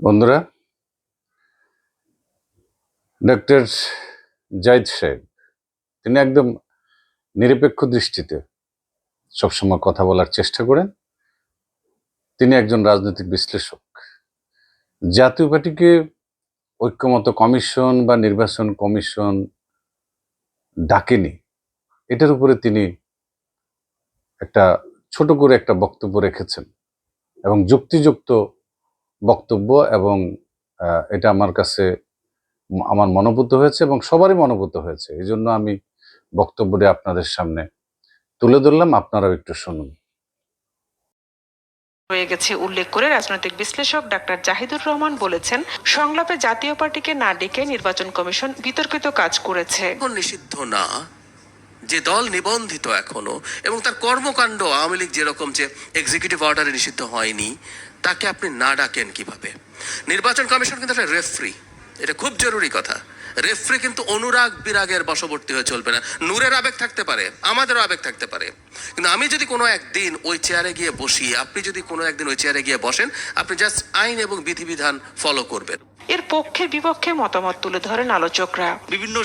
বন্ধুরা ডক্টর জাহিদ সাহেব, তিনি একদম নিরপেক্ষ দৃষ্টিতে সবসময় কথা বলার চেষ্টা করেন। তিনি একজন রাজনৈতিক বিশ্লেষক। জাতীয় পার্টিকে ঐক্যমত কমিশন বা নির্বাচন কমিশন ডাকেনি। এটার উপরে তিনি একটা ছোট করে একটা বক্তব্য রেখেছেন এবং যুক্তিযুক্ত বক্তব্য এবং আহ, এটা আমার কাছে আমার মনোভূত হয়েছে এবং সবারই মনোভূত হয়েছে। এই জন্য আমি বক্তব্যটি আপনাদের সামনে তুলে ধরলাম। আপনারাও একটু শুনুন। হয়ে গেছে উল্লেখ করে রাজনৈতিক বিশ্লেষক ডাক্তার জাহিদুর রহমান বলেছেন সংলাপে জাতীয় পার্টিকে না ডেকে নির্বাচন কমিশন বিতর্কিত কাজ করেছে। এখন নিষিদ্ধ না। যে দল নিবন্ধিত এখনও এবং তার কর্মকাণ্ড আওয়ামী লীগ যেরকম যে এক্সিকিউটিভ অর্ডারে নিষিদ্ধ হয়নি তাকে আপনি না ডাকেন কীভাবে? নির্বাচন কমিশন কিন্তু একটা রেফ্রি। এটা খুব জরুরি কথা। রেফ্রি কিন্তু অনুরাগ বিরাগের বশবর্তী হয়ে চলবে না। নূরের আবেগ থাকতে পারে আমাদেরও আবেগ থাকতে পারে। কিন্তু আমি যদি কোনো একদিন ওই চেয়ারে গিয়ে বসি আপনি যদি কোনো একদিন ওই চেয়ারে গিয়ে বসেন আপনি জাস্ট আইন এবং বিধিবিধান ফলো করবেন। এর পক্ষে বিপক্ষে মতামত তুলে ধরেন আলোচকরা। বিভিন্ন